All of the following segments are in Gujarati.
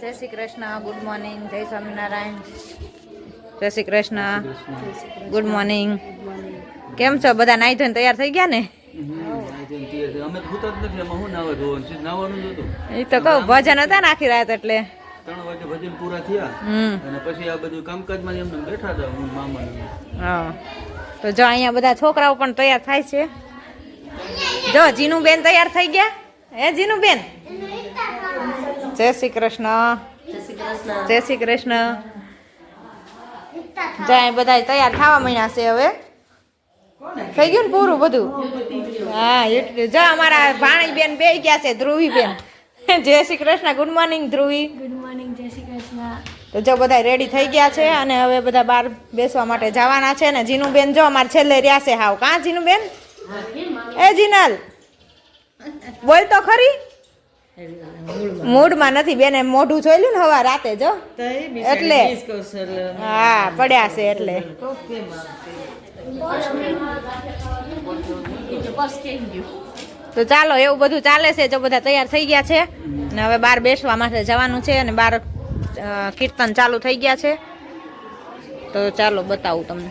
જય શ્રી કૃષ્ણ ગુડ મોર્નિંગ જય સ્વામિનારાયણ. જય શ્રી કૃષ્ણ ગુડ મોર્નિંગ કેમ છો? બધા નાઈ ધોઈને તૈયાર થઈ ગયા ને? અમે તો જ નથી એમાં શું નાવા ધોવાનું છે? નાવાનું જ હતું. એ તો કહું ભજન હતા ને આખી રાત એટલે. ત્રણ વાગે ભજન પૂરા થયા. હમ. અને પછી આ બધું કામકાજમાં એમને બેઠા હતા હું મામા હા. તો જો અહીંયા બધા છોકરાઓ પણ તૈયાર થાય છે. જો જીનું બેન તૈયાર થઈ ગયા? હે જીનું બેન જય શ્રી કૃષ્ણ. જય શ્રી કૃષ્ણ. જાય બધા તૈયાર થવા મહિના છે હવે. થઈ ગયું ને પૂરું બધું? હા એટલે જો અમારા ભાણી બેન બે ગયા છે Dhruvi ben Jai Shri Krishna good morning Dhruvi. Good morning Jai Shri Krishna. તો જો બધા રેડી થઈ ગયા છે અને હવે બધા બહાર બેસવા માટે જવાના છે ને જીનું બેન જો અમારે છેલ્લે રહ્યા છે હાવ. કાં જીનું બેન એ જીનલ. બોલ તો ખરી. મૂડમાં નથી. બેને મોઢું જોયેલું ને હવા રાતે જો એટલે. હા પડ્યા છે એટલે. તો ચાલો એવું બધું ચાલે છે જો બધા તૈયાર થઈ ગયા છે. ને હવે બહાર બેસવા માટે જવાનું છે અને બહાર કીર્તન ચાલુ થઈ ગયા છે. તો ચાલો બતાવું તમને.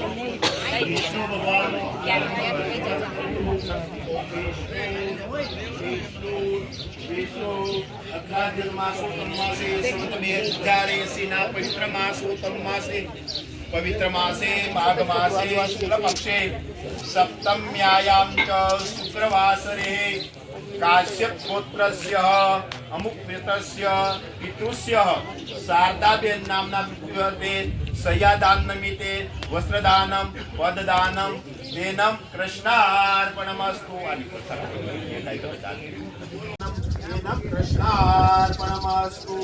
પવિત્ર માસે પવિત્ર માસે માઘ માસે શુક્લ પક્ષે સપ્તમ્યાયામ ચ શુક્રવાસરે કાશ્યપ ગોત્રસ્ય અમુક પિતૃસ્ય શારદાબેન નામના મૃત્યુર્થે શય્યાદાન નિમિત્તે વસ્ત્રદાનમ પદદાનમ દેનમ કૃષ્ણાર્પણમસ્તુ આની કથા દેખાય તો ચાલે. દેનમ કૃષ્ણાર્પણમસ્તુ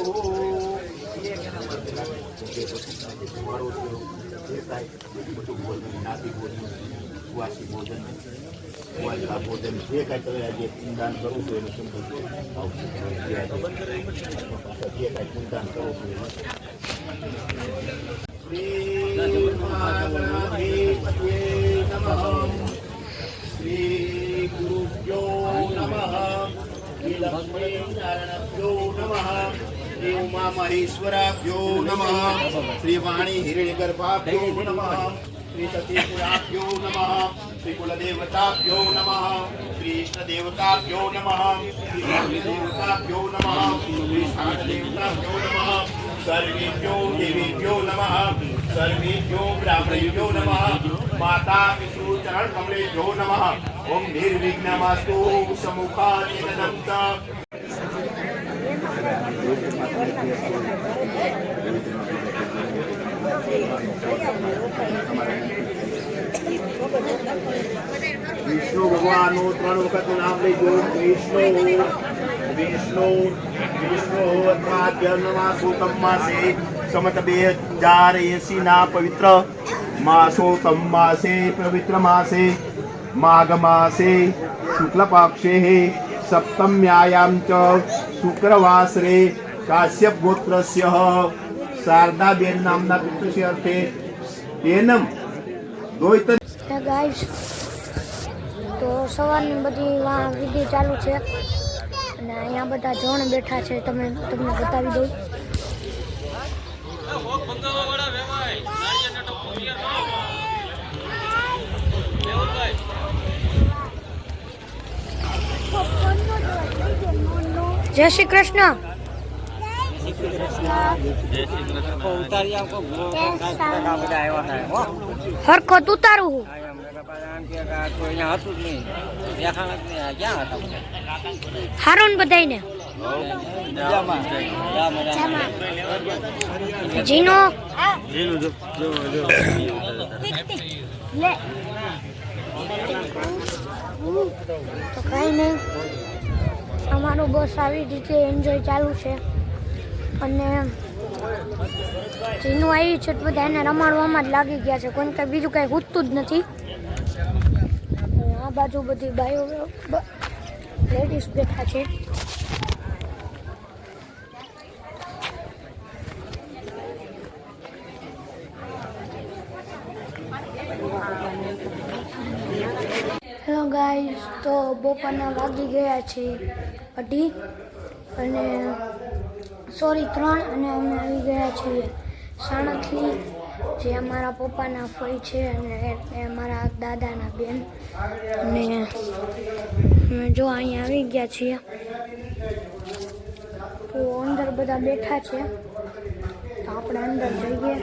જે કાંઈ તમે આજે પૂનદાન કરું છું એનું સંબંધ આવશે જે કાંઈ પૂનદાન કરું એનું શ્રી મહાગણાધિપતયે નમઃ શ્રી ગુરુભ્યો નમઃ શ્રી લક્ષ્મીનારાયણભ્યો નમઃ શ્રી ઉમા મહેશ્વરાભ્યો નમઃ શ્રી વાણી હિરણ્યગર્ભાભ્યો નમઃ શ્રી સતીપુરાભ્યો નમઃ સર્વેભ્યો દેવેભ્યો નમઃ સર્વેભ્યો બ્રાહ્મણેભ્યો નમઃ માતા પિતૃ ચરણ કમલેભ્યો નમઃ ઓમ નિર્વિઘ્નમસ્તુ સમુખાનિદનંત વિષ્ણુ ભગવાનનું ત્રણ વખત નામ લેજો વિષ્ણુ વિષ્ણુ વિષ્ણુ અથવા સુતમ માસે સમત બે હજાર એસી ના પવિત્ર માસોતમ માસે પવિત્ર માસે માઘ માસે શુક્લ પક્ષે સપ્તમ્યાયામ ચ શુક્રવાસરે કાશ્યપ ગોત્રસ્ય શારદાબેન નામના પિતૃસ્ય અર્થે તેનમ દોઈત ગાઈસ તો સવારની બધી વિધિ ચાલુ છે અને અહીંયા બધા જણ બેઠા છે, તમે તમને બતાવી દઉં. જય શ્રી કૃષ્ણ. હરખત ઉતારું હું. હારું ને બધાયને? જીનો? લે તો કઈ નહીં. અમારું બસ આવી રીતે એન્જોય ચાલુ છે. અને જીનું આવી છે તો બધા એને રમાડવામાં જ લાગી ગયા છે. કોઈ કંઈ બીજું કંઈ હોતું જ નથી. બાજુ બધી બાયો લેડીઝ બેઠા છે. હેલો ગાઈસ તો બપોરના વાગી ગયા છે અઢી અને સોરી ત્રણ અને અમે આવી ગયા છીએ સાણખલી જે અમારા પપ્પાના ફોઈ છે અને એ અમારા દાદાના બેન. અને જો અહીંયા આવી ગયા છીએ. તો અંદર બધા બેઠા છે. તો આપણે અંદર જઈએ.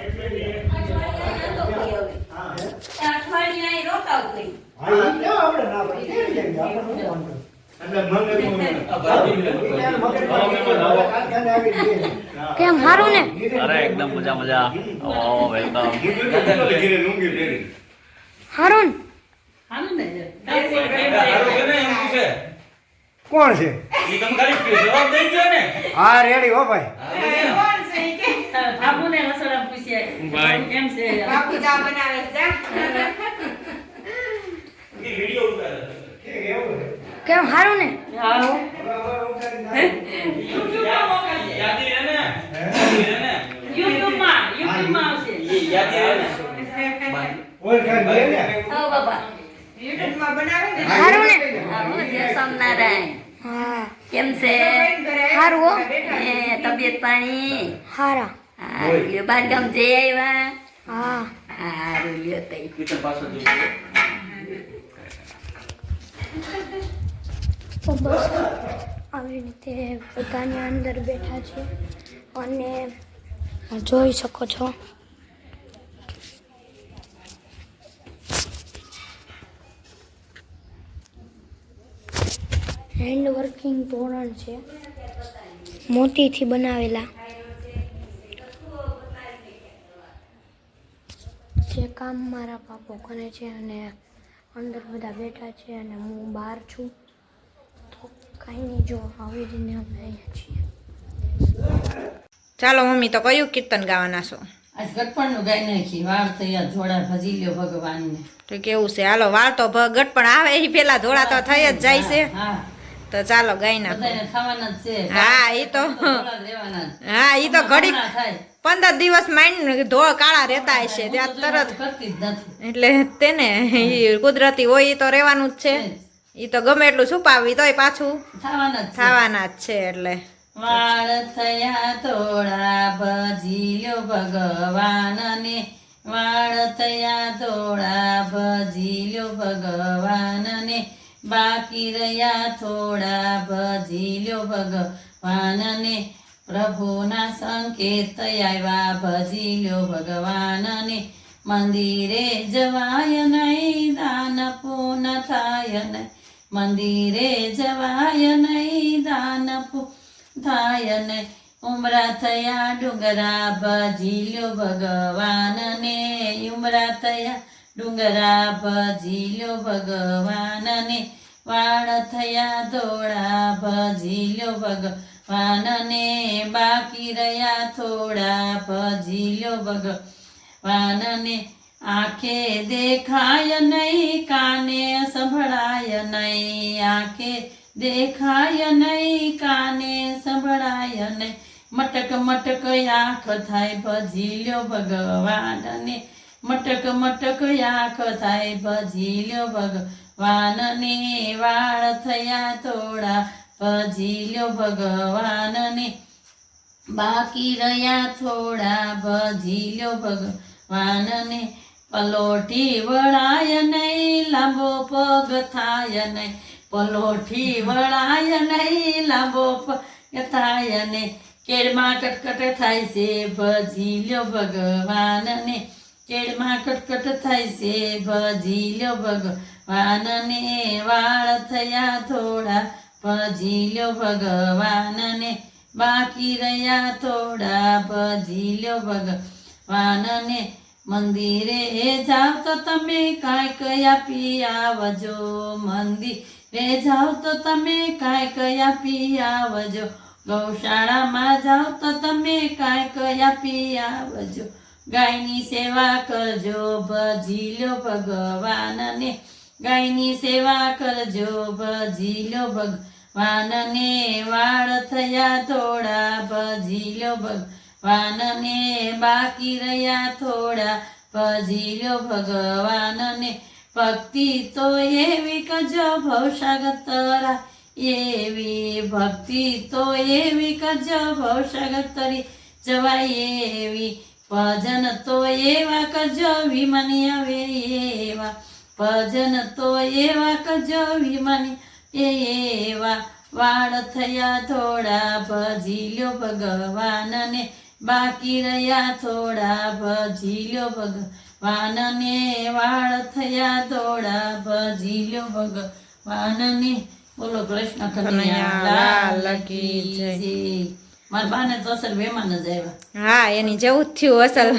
કેમ હારું ને? અરે એકદમ મજા મજા. ઓ વેલકમ હારું ને? કોણ છે? હા રેડી હો ભાઈ. બાપુ ચા બનાવે છે જા. કેમ હારું ને? દે ને બનાવે ને? સારું ને? સોમનારાયણ હા. કેમ છે? સારું હો? એ તબિયત પાણી? હારા. હારું ગામ જઈ આવ્યા. હા. હારું લ્યો તઈ. કીર્તન તો બસ આવી રીતે બધાની અંદર બેઠા છે અને જોઈ શકો છો. હેન્ડ વર્કિંગ તોરણ છે. મોતીથી બનાવેલા. જે કામ મારા પાપો કરે છે અને અંદર બધા બેઠા છે અને હું બહાર છું. કાંઈ નહીં જો આવી રીતે અમે અહીંયા છીએ. ચાલો મમ્મી તો કયું કીર્તન ગાવાના છો? આજ ગટપણનું ગાઈ નાખી વાર થયા જોડા ભજી લ્યો ભગવાનને. તો કેવું છે? હાલો વાળ તો ભગત પણ આવે એ પેલા ધોળા તો થઈ જ જાય છે. તો ચાલો ગાઈ નાખો. હા, એ તો. હા એ તો ઘડી પંદર દિવસ માઇન્ડ ધોળ કાળા રહેતા હશે ત્યાં તરત એટલે તેને કુદરતી હોય એ તો રહેવાનું જ છે. ઈ તો ગમે એટલું છુપાવી તોય પાછું થવાના જ છે. એટલે. વાળ થયા થોડા ભજી લ્યો ભગવાનને. વાળ થયા થોડા ભજી લ્યો ભગવાનને. બાકી રહ્યા થોડા ભજી લ્યો ભગવાનને. પ્રભુના સંકેત આવ્યા ભજી લ્યો ભગવાનને. મંદિરે જવાય નહીં દાન પૂન થાય નહીં. મંદિરે જવાય નહીં દાન થાય ને ઉમરા થયા ડુંગરા ભજી લ્યો ભગવાનને. ઉમરા થયા ડુંગરા ભજી લ્યો ભગવાનને. વાળ થયા ધોળા ભજી લ્યો ભગવાનને. બાકી રહ્યા થોડા ભજી લ્યો ભગવાનને. આંખે દેખાય નહીં કાને સંભળાય નહીં આંખે દેખાય નહીં કાને સંભળાય નહીં મટક મટક આંખ થાય ભજીલ્યો ભગવાનને મટક મટક આંખ થાય ભજીલ્યો ભગવાનને વાળ થયા થોડા ભજીલ્યો ભગવાનને બાકી રહ્યા થોડા ભજીલ્યો ભગવાનને પલોઠી વળાય નહીં, લાંબો પગ થાય નહીં. પલોઠી વળાય નહીં, લાંબો પગ થાય નહીં. કેળમાં કટકટ થાય છે, ભજી લ્યો ભગવાનને. કેળમાં કટકટ થાય છે, ભજી લ્યો ભગવાનને. વાળ થયા થોડા, ભજી લ્યો ભગવાનને. બાકી રહ્યા થોડા, ભજી લ્યો ભગવાનને. મંદિરે જાઓ તો તમે કાંઈક આપી આવજો. મંદિરે જાઓ તો તમે કાંઈક આપી આવજો. ગૌશાળામાં જાઓ તો તમે કાંઈક આપી આવજો. ગાયની સેવા કરજો ભજી લો ભગવાનને. ગાયની સેવા કરજો ભજી લો ભગવાનને. વાળ થયા થોડા ભજી લો ભગવાનને બાકી રહ્યા થોડા. ભજી ભગવાનને. ભક્તિ તો એવી કજો ભવસાગત તરા એવી ભક્તિ તો એવી કજો ભવસાગતરી. જવાય એવી. ભજન તો એવા કજો વિમાની આવે એવા. ભજન તો એવા કજો વિમાની એવા. વાળ થયા થોડા. ભજી લો ભગવાનને. બાકી રહ્યા થોડા ભજી લ્યો ભગવાનને વાળ થયા થોડા ભજી લ્યો ભગવાનને. બોલો કૃષ્ણ કનૈયા કી જય. મારા બાને તો અસર મહેમાન જ આવ્યા. હા એની જેવું જ થયું અસલ.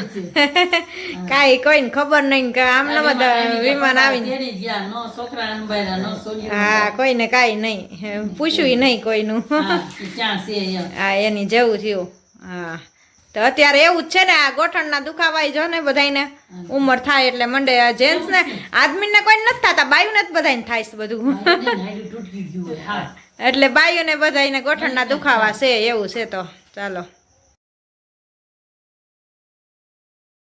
કાંઈ કોઈને ખબર નહીં કે આમને બધા વિમાન આવીને નો છોકરા અનબાયરા નો હા કોઈને કાંઈ નહીં. પૂછ્યું નહીં કોઈનું. હા એની જેવું થયું. હા. તો અત્યારે એવું જ છે ને આ ગોઠણના દુખાવાય જો ને બધાને ઉંમર થાય એટલે મંડે જેન્ટ્સ ને આદમીને કોઈ નથી થતા બાયુને જ બધાને થાય છે બધું. એટલે બાયુને બધાયને ગોઠણના દુખાવા છે એવું છે તો ચાલો.